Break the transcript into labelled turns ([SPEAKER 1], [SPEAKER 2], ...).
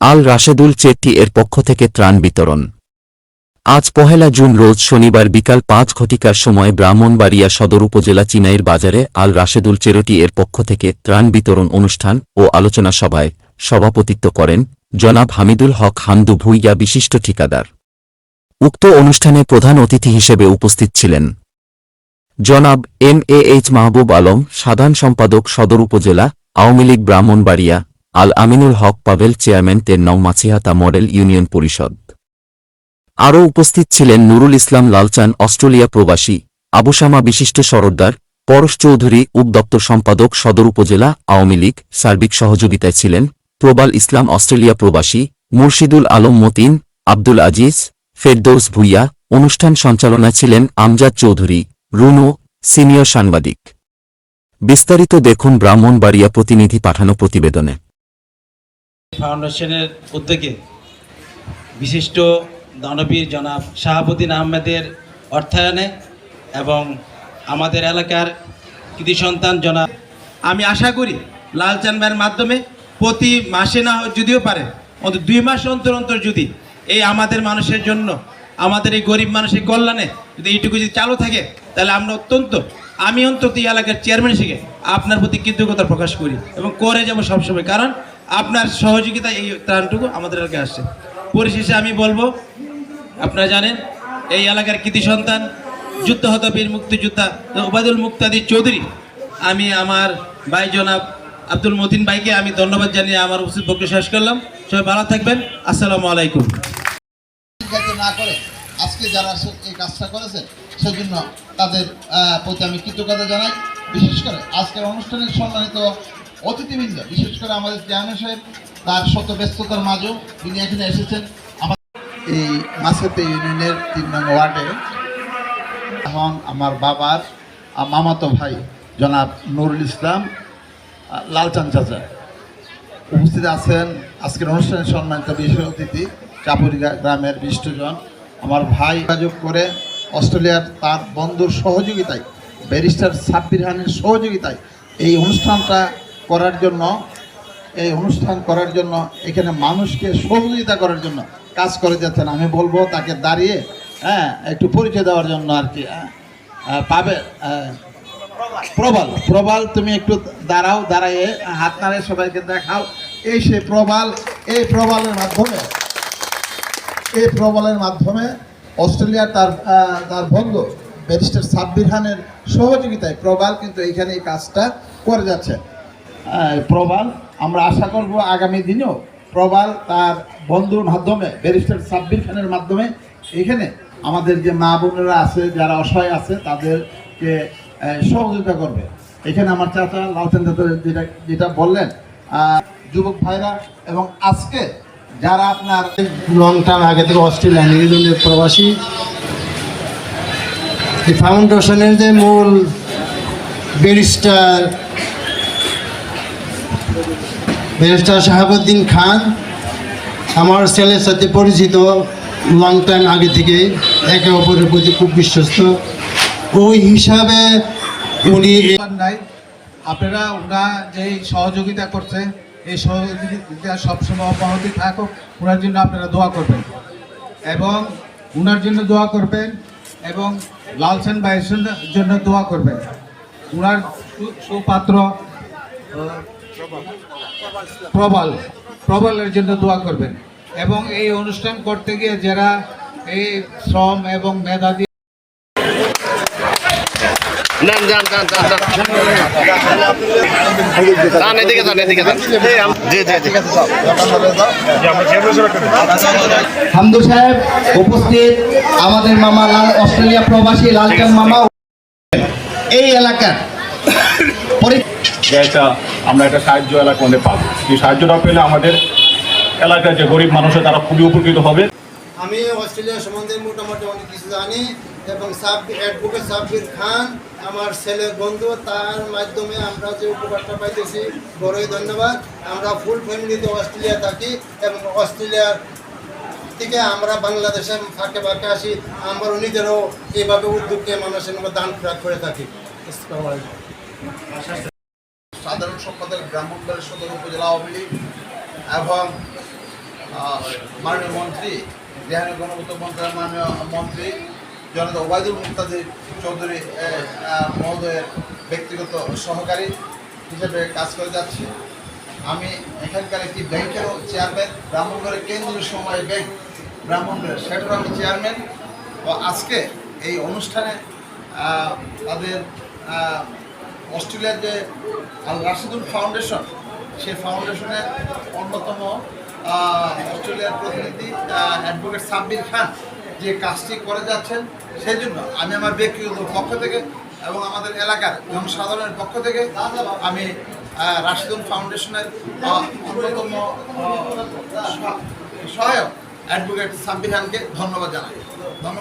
[SPEAKER 1] আল রাশেদুল চেট্টি এর পক্ষ থেকে ত্রাণ বিতরণ। আজ পহেলা জুন রোজ শনিবার বিকাল পাঁচ ঘটিকার সময় ব্রাহ্মণবাড়িয়া সদর উপজেলা চিনাইর বাজারে আল রাশেদুল চেরটি এর পক্ষ থেকে ত্রাণ বিতরণ অনুষ্ঠান ও আলোচনা সভায় সভাপতিত্ব করেন জনাব হামিদুল হক হামদু ভুইয়া বিশিষ্ট ঠিকাদার। উক্ত অনুষ্ঠানে প্রধান অতিথি হিসেবে উপস্থিত ছিলেন জনাব M A H Mahbub Alam, সাধারণ সম্পাদক সদর উপজেলা, আওয়ামী লীগ ব্রাহ্মণবাড়িয়া আল আমিনুল হক পাবেল চেয়ারম্যান তেন্নং মাছিহাতা মডেল ইউনিয়ন পরিষদ। আরও উপস্থিত ছিলেন নুরুল ইসলাম লালচান, অস্ট্রেলিয়া প্রবাসী আবুসামা বিশিষ্ট সরদ্দার পরশ চৌধুরী উপদপ্তর সম্পাদক, সদর উপজেলা, আওয়ামী লীগ, সার্বিক সহযোগিতায় ছিলেন, প্রবাল ইসলাম, অস্ট্রেলিয়া প্রবাসী, মুর্শিদুল আলম মতিন, আব্দুল আজিজ, ফেরদৌস ভুইয়া, অনুষ্ঠান সঞ্চালনায় ছিলেন আমজাদ চৌধুরী, রুনু, সিনিয়র সাংবাদিক। বিস্তারিত দেখুন ব্রাহ্মণবাড়িয়া প্রতিনিধি পাঠানো প্রতিবেদনে।
[SPEAKER 2] ফাউন্ডেশনের উদ্যোগে বিশিষ্ট দানবীর জনাব শাহাবুদ্দিন আহমেদের অর্থায়নে এবং আমাদের এলাকার কৃতি সন্তান জনাব আমি আশা করি লালচান ভাইয়ের মাধ্যমে প্রতি মাসে না যদিও পারে, অন্তত দুই মাস অন্তর অন্তর যদি এই আমাদের মানুষের জন্য, আমাদের এই গরিব মানুষের কল্যাণে যদি এইটুকু যদি চালু থাকে, তাহলে আমরা অত্যন্ত, আমি অন্তত এই এলাকার চেয়ারম্যান হিসেবে আপনার প্রতি কৃতজ্ঞতা প্রকাশ করি এবং করে যাব সবসময়। কারণ আপনার সহযোগিতা এই ত্রাণটুকু আমাদের এলাকায় আসছে। পরিশেষে আমি বলব, আপনারা জানেন, এই এলাকার কৃতি সন্তান, যুদ্ধ হত বীর মুক্তিযোদ্ধা ওবায়দুল মুক্তাদি চৌধুরী। আমি আমার ভাই জনাব আব্দুল মতিন ভাইকে আমি ধন্যবাদ জানিয়ে আমার উচিত বক্তব্য শেষ করলাম। সবাই ভালো থাকবেন। আসসালামু আলাইকুম।
[SPEAKER 3] না করে আজকে যারা এই কাজটা করেছেন সেজন্য তাদের প্রতি আমি কৃতজ্ঞতা জানাই। বিশেষ করে আজকের অনুষ্ঠানের সম্মানিত অতিথিবৃন্দ, বিশেষ করে আমাদের চেয়ারম্যান সাহেব, তার শত ব্যস্ততার মাঝেও তিনি এখানে এসেছেন। এই মাসেতে ইউনিয়নের তিন নং ওয়ার্ডে। এখন আমার বাবার মামাতো ভাই, জনাব নুরুল ইসলাম লালচান চাচা। উপস্থিত আছেন আজকের অনুষ্ঠানে সম্মানিত বিশেষ অতিথি চাপুরি গ্রামের বিষ্টজন আমার ভাই যোগাযোগ করে অস্ট্রেলিয়ার তার বন্ধুর সহযোগিতায়, ব্যারিস্টার সাব্বির খানের সহযোগিতায় এই অনুষ্ঠানটা করার জন্য, এই অনুষ্ঠান করার জন্য, এখানে মানুষকে সহযোগিতা করার জন্য কাজ করে যাচ্ছেন। আমি বলব তাকে দাঁড়িয়ে হ্যাঁ একটু পরিচয় দেওয়ার জন্য আর কি হ্যাঁ। পাবে প্রবাল প্রবাল, তুমি একটু দাঁড়াও দাঁড়াইয়ে হাত নাড়িয়ে সবাইকে দেখাও। এই সে প্রবাল, এই প্রবালের মাধ্যমে, এই প্রবালের মাধ্যমে অস্ট্রেলিয়ার তার তার বন্ধু, ব্যারিস্টার সাব্বির খানের সহযোগিতায় প্রবাল কিন্তু এইখানে এই কাজটা করে যাচ্ছে। প্রবাল, আমরা আশা করব আগামী দিনেও প্রবাল তার বন্ধুর মাধ্যমে, ব্যারিস্টার সাব্বির খানের মাধ্যমে এখানে আমাদের যে মা বোনেরা আছে, যারা অসহায় আছে, তাদেরকে সহযোগিতা করবে। এখানে আমার চাচা লালচন্দ যেটা যেটা বললেন যুবক ভাইরা, এবং আজকে যারা আপনার
[SPEAKER 4] লং টাইম আগে থেকে অস্ট্রেলিয়া, নিউজিল্যান্ডের প্রবাসী, এই ফাউন্ডেশনের যে মূল ব্যারিস্টার ব্যারিস্টার শাহাবুদ্দিন খান আমার ছেলের সাথে পরিচিত লং টাইম আগে থেকে একে অপরের প্রতি খুব বিশ্বস্ত। ওই হিসাবে উনি
[SPEAKER 5] নাই। আপনারা ওরা যে সহযোগিতা করছে, এই সহযোগিতা সবসময় অব্যাহতি থাকুক। ওনার জন্য আপনারা দোয়া করবেন। এবং ওনার জন্য দোয়া করবেন এবং লালসেন ভাইয়ের জন্য- দোয়া করবেন। ওনার সুপাত্র প্রবল। প্রবলের জন্য দোয়া করবেন। এবং এই অনুষ্ঠান করতে গিয়ে যারা এই শ্রম এবং মেধা দিয়ে
[SPEAKER 6] যান যান যান যান যান। যান এদিকে যান এদিকে যান। জি জি জি।
[SPEAKER 4] হামদু সাহেব উপস্থিত। আমাদের মামা লাল অস্ট্রেলিয়া প্রবাসী লালচান মামা এই এলাকার
[SPEAKER 7] একটা আমরা একটা সাহায্য এলাকা মধ্যে পাবো। এই সাহায্যটা পেলে আমাদের এলাকার যে গরিব মানুষ আছে তারা খুবই উপকৃত হবে।
[SPEAKER 4] আমি অস্ট্রেলিয়া সম্বন্ধে মোটামুটি অনেক কিছু জানি এবং সাব্বির অ্যাডভোকেট সাব্বির খান আমার ছেলের বন্ধু তার মাধ্যমে আমরা যে উপকারটা পাইতেছি বড়ই ধন্যবাদ। আমরা ফুল ফ্যামিলিতে অস্ট্রেলিয়া থাকি এবং অস্ট্রেলিয়ার থেকে আমরা বাংলাদেশে ফাঁকে ফাঁকে আসি আমরা নিজেরও এইভাবে উদ্যোগকে মানুষের মধ্যে দান প্রয়োগ করে থাকি। আসসালামু আলাইকুম।
[SPEAKER 3] সাধারণ সম্পাদক ব্রাহ্মণবাড়ি সদর উপজেলা আওয়ামী লীগ এবং মাননীয় মন্ত্রী রেহানি গণপূর্ত মন্ত্রণালয়ের মাননীয় মন্ত্রী, জনতা ওবায়দুল মুক্তাদির চৌধুরী মহোদয়ের ব্যক্তিগত সহকারী হিসেবে কাজ করে যাচ্ছি। আমি এখানকার একটি ব্যাংকেরও চেয়ারম্যান ব্রাহ্মণগড়ের কেন্দ্রীয় সময় ব্যাংক ব্রাহ্মণগড়ের সেটারও আমি চেয়ারম্যান। ও আজকে এই অনুষ্ঠানে তাদের অস্ট্রেলিয়ার যে আল রাশিদুল ফাউন্ডেশন, সেই ফাউন্ডেশনের অন্যতম অস্ট্রেলিয়ার প্রতিনিধি অ্যাডভোকেট সাব্বির খান যে কাজটি করে যাচ্ছেন, সেই জন্য আমি আমার ব্যক্তিগত পক্ষ থেকে এবং আমাদের এলাকার জনসাধারণের পক্ষ থেকে আমি রাশিদুল ফাউন্ডেশনের অন্যতম সহায়ক অ্যাডভোকেট সাব্বির খানকে ধন্যবাদ জানাই।